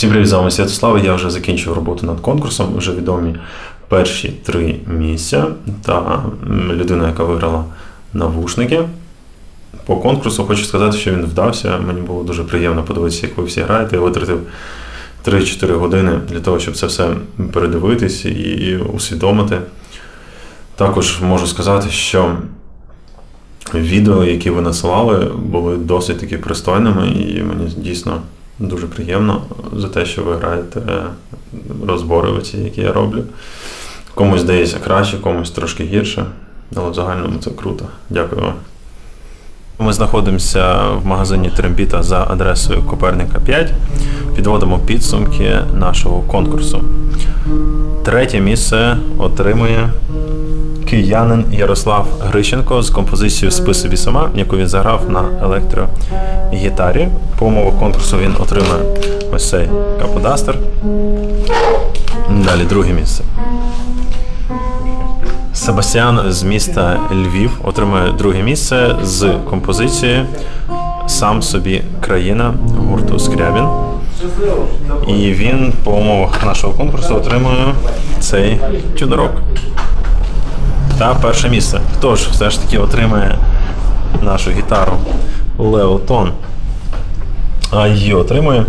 Всім привіт, з вами Святослав. Я вже закінчив роботу над конкурсом. Вже відомі перші три місця та людина, яка виграла навушники. По конкурсу хочу сказати, що він вдався. Мені було дуже приємно подивитися, як ви всі граєте. Я витратив 3-4 години для того, щоб це все передивитись і усвідомити. Також можу сказати, що відео, які ви насилали, були досить таки пристойними, і мені дійсно дуже приємно за те, що ви граєте е, розбори, оці, які я роблю. Комусь здається краще, комусь трошки гірше, але в загальному це круто. Дякую вам. Ми знаходимося в магазині Трембіта за адресою Коперника 5. Підводимо підсумки нашого конкурсу. Третє місце отримує киянин Ярослав Грищенко з композицією Спи собі сама, яку він заграв на електрогітарі. По умовах конкурсу він отримає ось цей каподастер. Далі друге місце. Себастьян з міста Львів отримує друге місце з композицією Сам собі країна гурту Скрябін. І він по умовах нашого конкурсу отримує цей чудорок. Та перше місце. Хто ж все ж таки отримає нашу гітару Леотон? А її отримує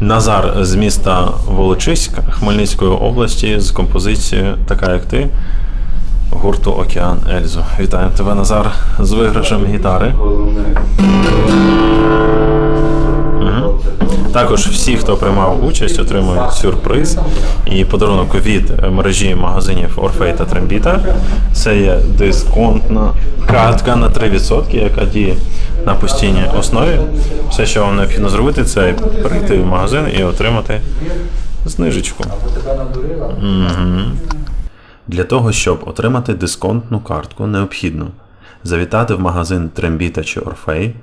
Назар з міста Волочиськ Хмельницької області з композицією Така як ти гурту Океан Ельзу. Вітаємо тебе, Назар, з виграшем гітари. Також всі, хто приймав участь, отримують сюрприз і подарунок від мережі магазинів Орфей та Трембіта. Це є дисконтна картка на 3%, яка діє на постійній основі. Все, що вам необхідно зробити, це прийти в магазин і отримати знижечку. Мгм. Для того, щоб отримати дисконтну картку, необхідно завітати в магазин Трембіта чи Орфей,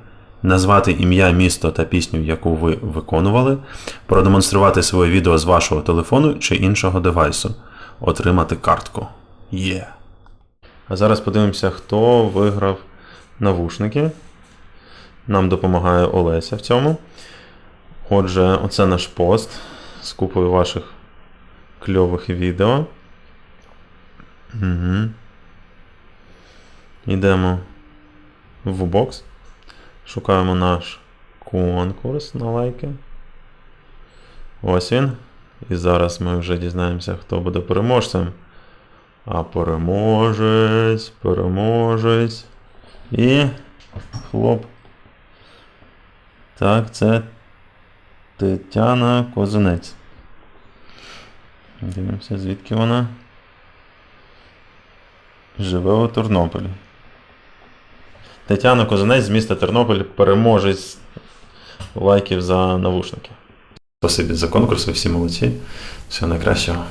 назвати ім'я, місто та пісню, яку ви виконували, продемонструвати своє відео з вашого телефону чи іншого девайсу, отримати картку. Є. А зараз подивимося, хто виграв навушники. Нам допомагає Олеся в цьому. Отже, оце наш пост з купою ваших кльових відео. Угу. Йдемо в бокс. Шукаємо наш конкурс на лайки. Ось він. І зараз ми вже дізнаємося, хто буде переможцем. А переможець, переможець. І. Хлоп. Так, це Тетяна Козинець. Дивимося, звідки вона. Живе у Тернополі. Тетяна Козанець з міста Тернопіль переможець лайків за навушники. Спасибі за конкурс, ви всі молодці. Всього найкращого.